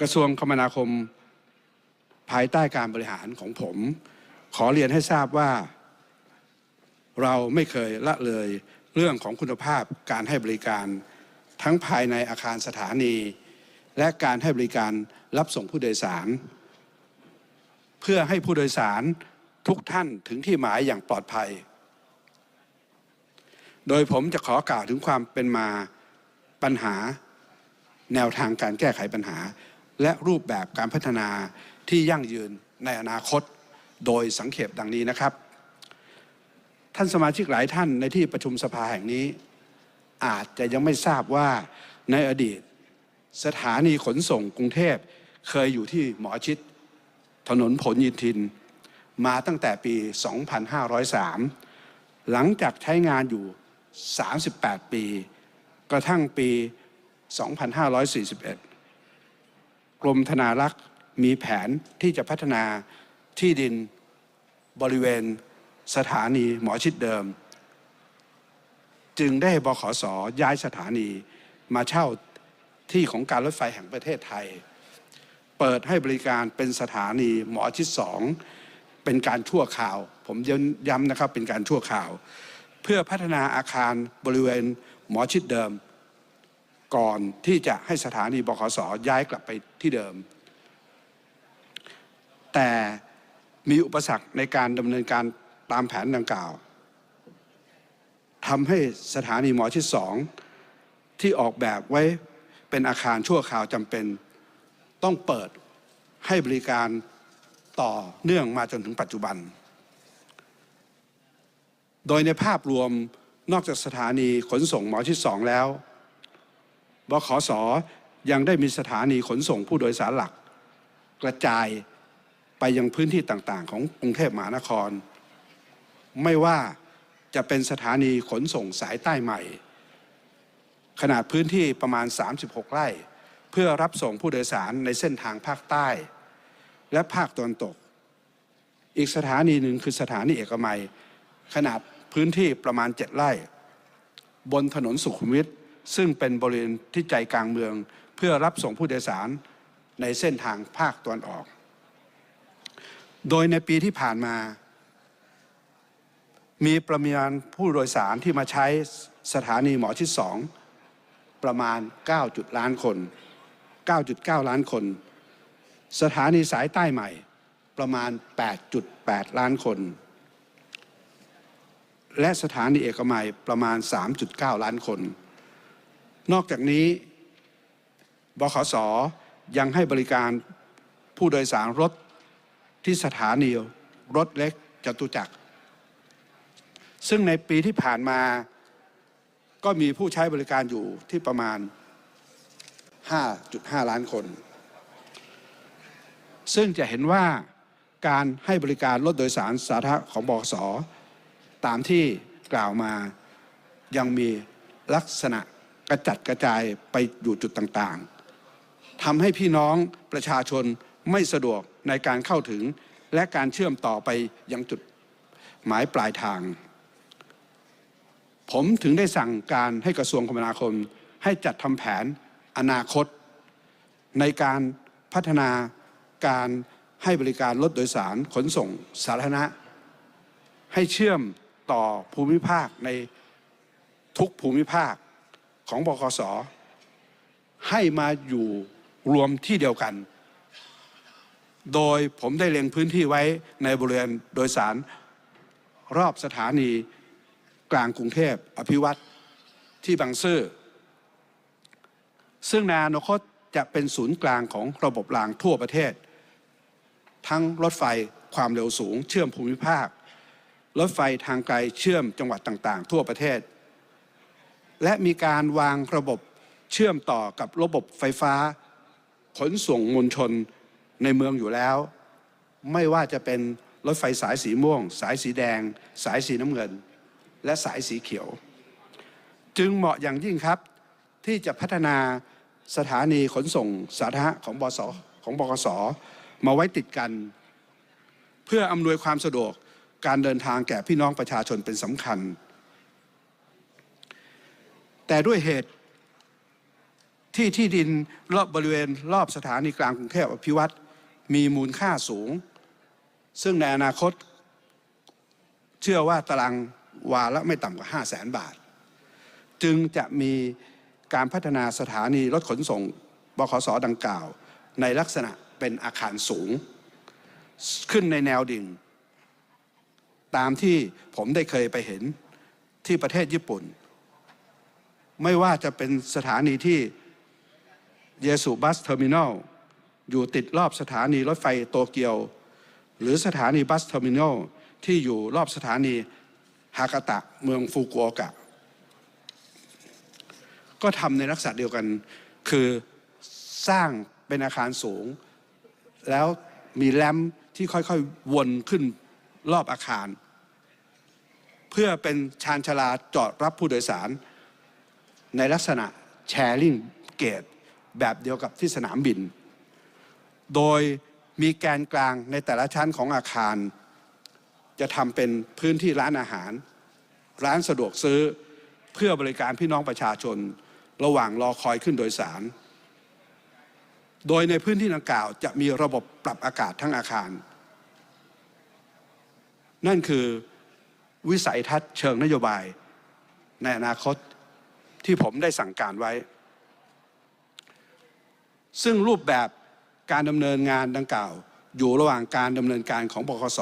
กระทรวงคมนาคมภายใต้การบริหารของผม ขอเรียนให้ทราบว่า เราไม่เคยละเลยเรื่องของคุณภาพการให้บริการทั้งภายในอาคารสถานี และการให้บริการรับส่งผู้โดยสาร เพื่อให้ผู้โดยสารทุกท่านถึงที่หมายอย่างปลอดภัย โดยผมจะขอกล่าวถึงความเป็นมาปัญหา แนวทางการแก้ไขปัญหา และรูปแบบการพัฒนาที่ยั่งยืนในอนาคตโดยสังเขปดังนี้นะครับ ท่านสมาชิกหลายท่านในที่ประชุมสภาแห่งนี้ อาจจะยังไม่ทราบว่าในอดีต สถานีขนส่งกรุงเทพเคยอยู่ที่หมอชิดถนนผลยินทิน มาตั้งแต่ปี 2503 หลังจากใช้งานอยู่ 38 ปี กระทั่งปี 2541 รมธนารักษ์มีแผนที่จะพัฒนาที่ดินบริเวณสถานีหมอชิดเดิม จึงได้บขสย้ายสถานีมาเช่าที่ของการรถไฟแห่งประเทศไทย เปิดให้บริการเป็นสถานีหมอชิดสองเป็นการชั่วคราว ผมย้ำนะครับเป็นการชั่วคราว เพื่อพัฒนาอาคารบริเวณหมอชิดเดิม ก่อนที่จะให้สถานีบขสย้ายกลับไปที่เดิม แต่มีอุปสรรคในการดำเนินการตามแผนดังกล่าวทำให้สถานีหมอชิดสองที่ออกแบบไว้เป็นอาคารชั่วคราวจำเป็น ต้องเปิดให้บริการต่อเนื่องมาจนถึงปัจจุบัน โดยในภาพรวมนอกจากสถานีขนส่งหมอชิดสองแล้ว บขสยังได้มีสถานีขนส่งผู้โดยสารหลัก กระจายไปยังพื้นที่ต่างๆ ของกรุงเทพมหานคร ไม่ว่าจะเป็นสถานีขนส่งสายใต้ใหม่ ขนาดพื้นที่ประมาณ 36 ไร่ เพื่อรับส่งผู้โดยสารในเส้นทางภาคใต้ และภาคตะวันตก อีกสถานีหนึ่งคือสถานีเอกมัย ขนาดพื้นที่ประมาณ 7 ไร่ บนถนนสุขุมวิท ซึ่งเป็นบริเวณที่ใจกลางเมือง เพื่อรับส่งผู้โดยสารในเส้นทางภาคตะวันออก โดยในปีที่ผ่านมา มีประมาณผู้โดยสารที่มาใช้สถานีหมอชิดสองประมาณ 9 จุดล้านคน 9.9 ล้านคน สถานีสายใต้ใหม่ประมาณ 8.8 ล้านคน และสถานีเอกมัยประมาณ 3.9 ล้านคน นอกจากนี้บขสยังให้บริการผู้โดยสารรถที่สถานีรถเล็กจตุจักร ซึ่งในปีที่ผ่านมาก็มีผู้ใช้บริการอยู่ที่ประมาณ 5.5 ล้านคน ซึ่งจะเห็นว่าการให้บริการรถโดยสารสาธารณะของบขสตามที่กล่าวมายังมีลักษณะ กระจัดกระจายไปอยู่จุดต่างๆทำให้พี่น้องประชาชนไม่สะดวกในการเข้าถึง และการเชื่อมต่อไปยังจุดหมายปลายทาง ผมถึงได้สั่งการให้กระทรวงคมนาคม ให้จัดทำแผนอนาคต ในการพัฒนาการให้บริการรถโดยสารขนส่งสาธารณะ ให้เชื่อมต่อภูมิภาคในทุกภูมิภาค ของบกสให้มาอยู่รวมที่เดียวกัน โดยผมได้เล็งพื้นที่ไว้ในบริเวณโดยสารรอบสถานีกลางกรุงเทพอภิวัตรที่บางซื่อซึ่งในอนาคตจะเป็นศูนย์กลางของระบบรางทั่วประเทศ ทั้งรถไฟความเร็วสูง เชื่อมภูมิภาค รถไฟทางไกลเชื่อมจังหวัดต่าง ๆ ทั่วประเทศ และมีการวางระบบเชื่อมต่อกับระบบไฟฟ้า ขนส่งมวลชนในเมืองอยู่แล้ว ไม่ว่าจะเป็นรถไฟสายสีม่วง สายสีแดง สายสีน้ำเงิน และสายสีเขียว จึงเหมาะอย่างยิ่งครับ ที่จะพัฒนาสถานีขนส่งสาธารณะของบสของบกสมาไว้ติดกัน เพื่ออำนวยความสะดวกการเดินทางแก่พี่น้องประชาชนเป็นสำคัญ แต่ด้วยเหตุที่ที่ดินรอบบริเวณรอบสถานีกลางกรุงเทพอภิวัตรมีมูลค่าสูง ซึ่งในอนาคต เชื่อว่าตารางวาละไม่ต่ำกว่า 5 0 0แสนบาท จึงจะมีการพัฒนาสถานีรถขนส่งบขสดังกล่าว ในลักษณะเป็นอาคารสูง ขึ้นในแนวดิ่ง ตามที่ผมได้เคยไปเห็นที่ประเทศญี่ปุ่น ไม่ว่าจะเป็นสถานีที่เยสุบัสเทอร์มินอลอยู่ติดรอบสถานีรถไฟโตเกียว หรือสถานีบัสเทอร์มินอลที่อยู่รอบสถานีฮากาตะเมืองฟุกุโอกะ ก็ทำในลักษณะเดียวกัน คือสร้างเป็นอาคารสูง แล้วมีแลมที่ค่อยๆ วนขึ้นรอบอาคาร เพื่อเป็นชานชาลาจอดรับผู้โดยสาร ในลักษณะแชร์ลิงเกตแบบเดียวกับที่สนามบิน โดยมีแกนกลางในแต่ละชั้นของอาคาร จะทำเป็นพื้นที่ร้านอาหาร ร้านสะดวกซื้อเพื่อบริการพี่น้องประชาชน ระหว่างรอคอยขึ้นโดยสาร โดยในพื้นที่ดังกล่าวจะมีระบบปรับอากาศทั้งอาคาร นั่นคือวิสัยทัศน์เชิงนโยบายในอนาคต ที่ผมได้สั่งการไว้ ซึ่งรูปแบบการดำเนินงานดังกล่าว อยู่ระหว่างการดำเนินการของบคส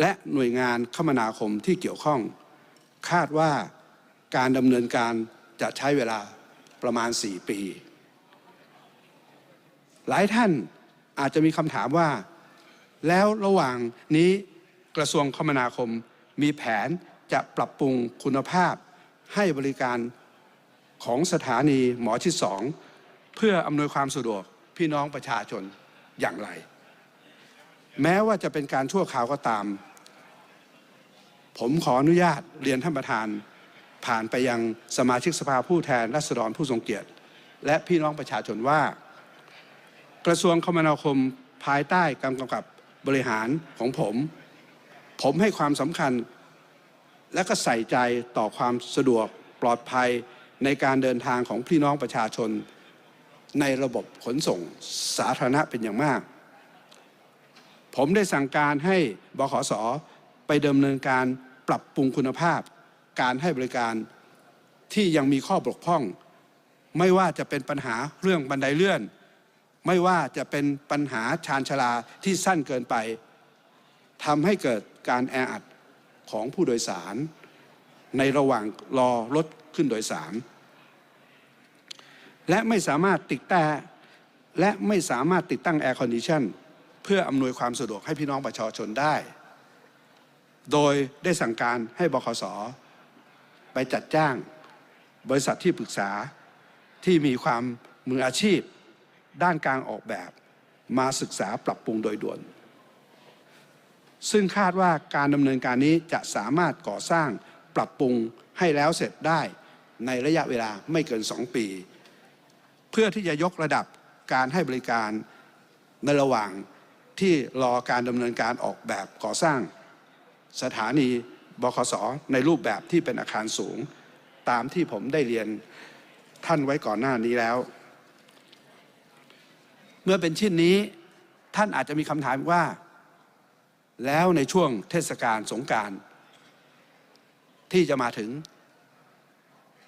และหน่วยงานคมนาคมที่เกี่ยวข้อง คาดว่าการดำเนินการจะใช้เวลาประมาณ 4 ปี หลายท่านอาจจะมีคำถามว่า แล้วระหว่างนี้กระทรวงคมนาคมมีแผนจะปรับปรุงคุณภาพ ให้บริการของสถานีหมอชิดสองเพื่ออำนวยความสะดวกพี่น้องประชาชนอย่างไร แม้ว่าจะเป็นการชั่วคราวก็ตาม ผมขออนุญาตเรียนท่านประธาน ผ่านไปยังสมาชิกสภาผู้แทนราษฎรผู้ทรงเกียรติ และพี่น้องประชาชนว่า กระทรวงคมนาคมภายใต้การกำกับบริหารของผม ผมให้ความสำคัญ และก็ใส่ใจต่อความสะดวกปลอดภัยในการเดินทางของพี่น้องประชาชน ในระบบขนส่งสาธารณะเป็นอย่างมาก ผมได้สั่งการให้บขสไปดำเนินการปรับปรุงคุณภาพ การให้บริการที่ยังมีข้อบกพร่อง ไม่ว่าจะเป็นปัญหาเรื่องบันไดเลื่อน ไม่ว่าจะเป็นปัญหาชานชาลาที่สั้นเกินไปทำให้เกิดการแออัด ของผู้โดยสาร ในระหว่างรอรถขึ้นโดยสาร และไม่สามารถติดแต่และไม่สามารถติดตั้งแอร์คอนดิชันเพื่ออำนวยความสะดวกให้พี่น้องประชาชนได้ โดยได้สั่งการให้บขสไปจัดจ้าง บริษัทที่ปรึกษาที่มีความมืออาชีพ ด้านการออกแบบ มาศึกษาปรับปรุงโดยด่วน ซึ่งคาดว่าการดำเนินการนี้จะสามารถก่อสร้างปรับปรุงให้แล้วเสร็จได้ในระยะเวลาไม่เกิน 2 ปี เพื่อที่จะยกระดับการให้บริการในระหว่างที่รอการดำเนินการออกแบบก่อสร้าง สถานีบขสในรูปแบบที่เป็นอาคารสูง ตามที่ผมได้เรียนท่านไว้ก่อนหน้านี้แล้ว เมื่อเป็นเช่นนี้ท่านอาจจะมีคำถามว่า แล้วในช่วงเทศกาลสงการที่จะมาถึง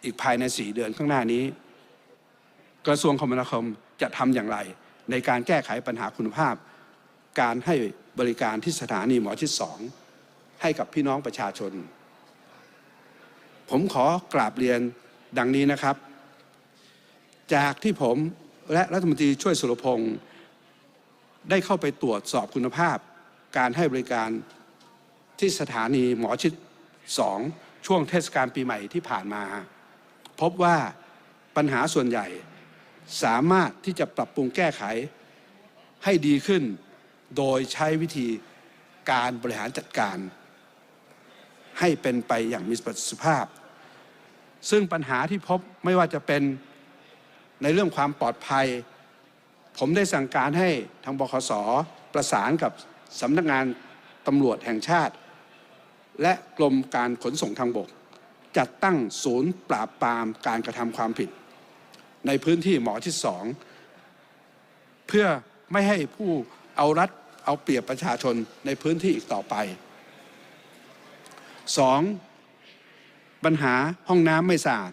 อีกภายในสี่เดือนข้างหน้านี้ กระทรวงคมนาคมจะทำอย่างไร ในการแก้ไขปัญหาคุณภาพ การให้บริการที่สถานีหมอชิดสองให้กับพี่น้องประชาชน ผมขอกราบเรียนดังนี้นะครับ จากที่ผมและรัฐมนตรีช่วยสุรพงศ์ได้เข้าไปตรวจสอบคุณภาพ การให้บริการที่สถานีหมอชิดสองช่วงเทศกาลปีใหม่ที่ผ่านมา พบว่าปัญหาส่วนใหญ่สามารถที่จะปรับปรุงแก้ไขให้ดีขึ้น โดยใช้วิธีการบริหารจัดการ ให้เป็นไปอย่างมีประสิทธิภาพ ซึ่งปัญหาที่พบไม่ว่าจะเป็นในเรื่องความปลอดภัย ผมได้สั่งการให้ทางบขสประสานกับ สำนักงานตำรวจแห่งชาติ และกรมการขนส่งทางบก จัดตั้งศูนย์ปราบปรามการกระทำความผิด ในพื้นที่หมอที่สองเพื่อไม่ให้ผู้เอารัดเอาเปรียบประชาชนในพื้นที่อีกต่อไปสองปัญหาห้องน้ำไม่สะอาด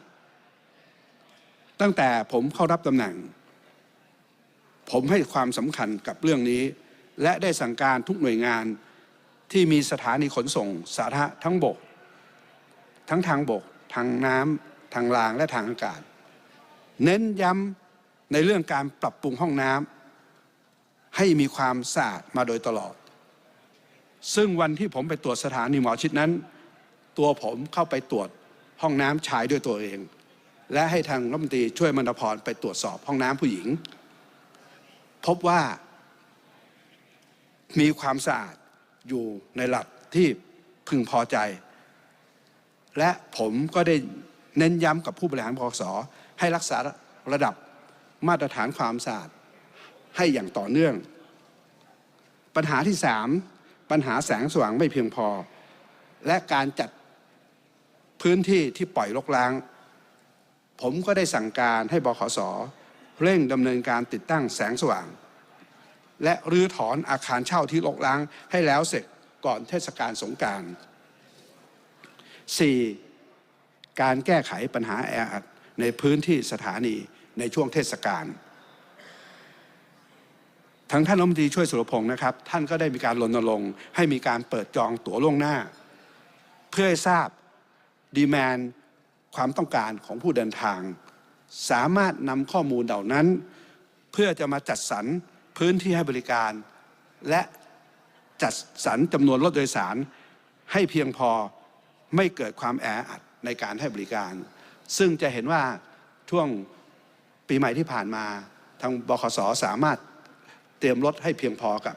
ตั้งแต่ผมเข้ารับตำแหน่ง ผมให้ความสำคัญกับเรื่องนี้ และได้สั่งการทุกหน่วยงานที่มีสถานีขนส่งสาธารณะทั้งบก ทั้งทางบก ทางน้ำทางรางและทางอากาศ เน้นย้ำในเรื่องการปรับปรุงห้องน้ำให้มีความสะอาดมาโดยตลอด ซึ่งวันที่ผมไปตรวจสถานีหมอชิดนั้น ตัวผมเข้าไปตรวจห้องน้ำชายด้วยตัวเอง และให้ทางรัฐมนตรีช่วยมณพรไปตรวจสอบห้องน้ำผู้หญิง พบว่า มีความสะอาดอยู่ในระดับที่พึงพอใจ และผมก็ได้เน้นย้ำกับผู้บริหารพกสให้รักษาระดับมาตรฐานความสะอาดให้อย่างต่อเนื่อง ปัญหาที่สามปัญหาแสงสว่างไม่เพียงพอ และการจัดพื้นที่ที่ปล่อยรกร้าง ผมก็ได้สั่งการให้บขส เร่งดำเนินการติดตั้งแสงสว่าง และรื้อถอนอาคารเช่าที่รกร้างให้แล้วเสร็จก่อนเทศกาลสงกราร 4. การแก้ไขปัญหาแออัดในพื้นที่สถานีในช่วงเทศกาลทั้งท่านรัฐมนตรีช่วยสุรพงศ์นะครับ ท่านก็ได้มีการรณรงค์ให้มีการเปิดจองตั๋วล่วงหน้า เพื่อให้ทราบดีแมนความต้องการของผู้เดินทาง สามารถนำข้อมูลเหล่านั้น เพื่อจะมาจัดสรร พื้นที่ให้บริการ และจัดสรรจำนวนรถโดยสารให้เพียงพอไม่เกิดความแออัดในการให้บริการ ซึ่งจะเห็นว่าช่วงปีใหม่ที่ผ่านมาทางบขสสามารถเตรียมรถให้เพียงพอกับ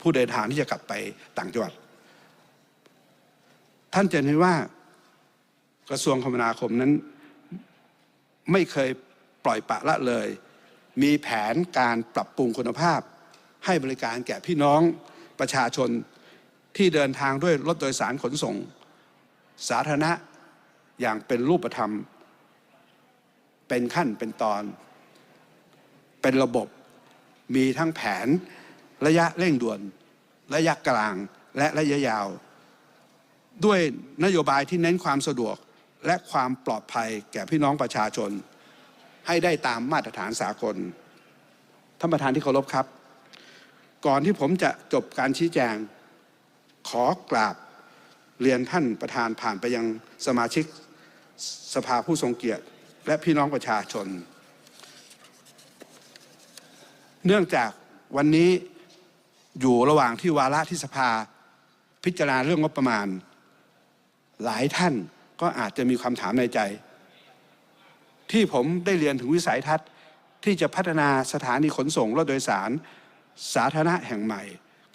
ผู้เดินทางที่จะกลับไปต่างจังหวัด ท่านจะเห็นว่ากระทรวงคมนาคมนั้น ไม่เคยปล่อยปะละเลย มีแผนการปรับปรุงคุณภาพ ให้บริการแก่พี่น้องประชาชนที่เดินทางด้วยรถโดยสารขนส่ง สาธารณะอย่างเป็นรูปธรรม เป็นขั้นเป็นตอน เป็นระบบมีทั้งแผนระยะเร่งด่วน ระยะกลางและระยะยาว ด้วยนโยบายที่เน้นความสะดวกและความปลอดภัยแก่พี่น้องประชาชน ให้ได้ตามมาตรฐานสากลท่านประธานที่เคารพครับ ก่อนที่ผมจะจบการชี้แจง ขอกราบเรียนท่านประธานผ่านไปยังสมาชิกสภาผู้ทรงเกียรติ และพี่น้องประชาชน เนื่องจากวันนี้อยู่ระหว่างที่วาระที่สภาพิจารณาเรื่องงบประมาณ หลายท่านก็อาจจะมีคำถามในใจ ที่ผมได้เรียนถึงวิสัยทัศน์ ที่จะพัฒนาสถานีขนส่งรถโดยสาร สาธารณะแห่งใหม่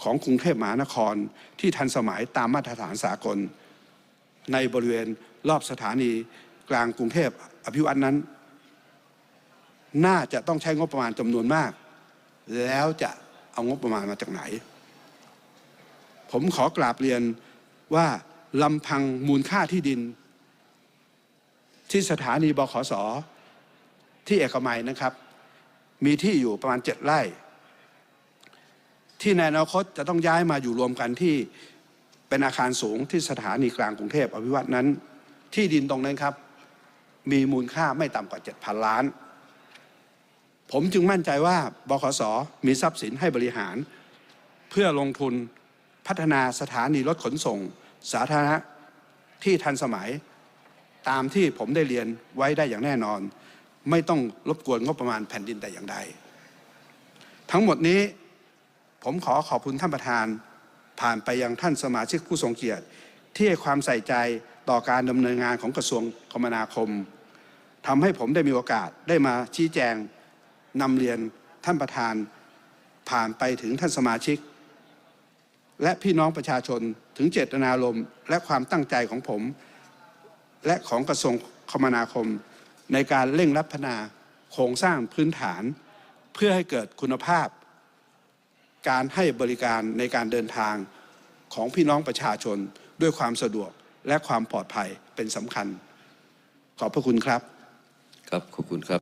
ของกรุงเทพมหานครที่ทันสมัยตามมาตรฐานสากล ในบริเวณรอบสถานีกลางกรุงเทพอภิวัตนั้น น่าจะต้องใช้งบประมาณจำนวนมาก แล้วจะเอางบประมาณมาจากไหน ผมขอกราบเรียนว่าลำพังมูลค่าที่ดิน ที่สถานีบขสที่เอกมัยนะครับ มีที่อยู่ประมาณเจ็ดไร่ ที่ในอนาคตจะต้องย้ายมาอยู่รวมกันที่เป็นอาคารสูงที่สถานีกลางกรุงเทพอภิวัตนั้น ที่ดินตรงนั้นครับ มีมูลค่าไม่ต่ำกว่า 7,000 ล้าน ผมจึงมั่นใจว่าบขสมีทรัพย์สินให้บริหาร เพื่อลงทุนพัฒนาสถานีรถขนส่ง สาธารณะที่ทันสมัย ตามที่ผมได้เรียนไว้ได้อย่างแน่นอน ไม่ต้องรบกวนงบประมาณแผ่นดินแต่อย่างใด ทั้งหมดนี้ผมขอขอบคุณท่านประธาน ผ่านไปยังท่านสมาชิกผู้ทรงเกียรติ ที่ให้ความใส่ใจต่อการดำเนินงานของกระทรวงคมนาคมทำให้ผมได้มีโอกาสได้มาชี้แจงนำเรียนท่านประธาน ผ่านไปถึงท่านสมาชิก และพี่น้องประชาชนถึงเจตนารมณ์และความตั้งใจของผม และของกระทรวงคมนาคม ในการเร่งรัดพัฒนาโครงสร้างพื้นฐาน เพื่อให้เกิดคุณภาพ การให้บริการในการเดินทางของพี่น้องประชาชนด้วยความสะดวกและความปลอดภัยเป็นสำคัญ ขอบพระคุณครับ ครับ ขอบคุณครับ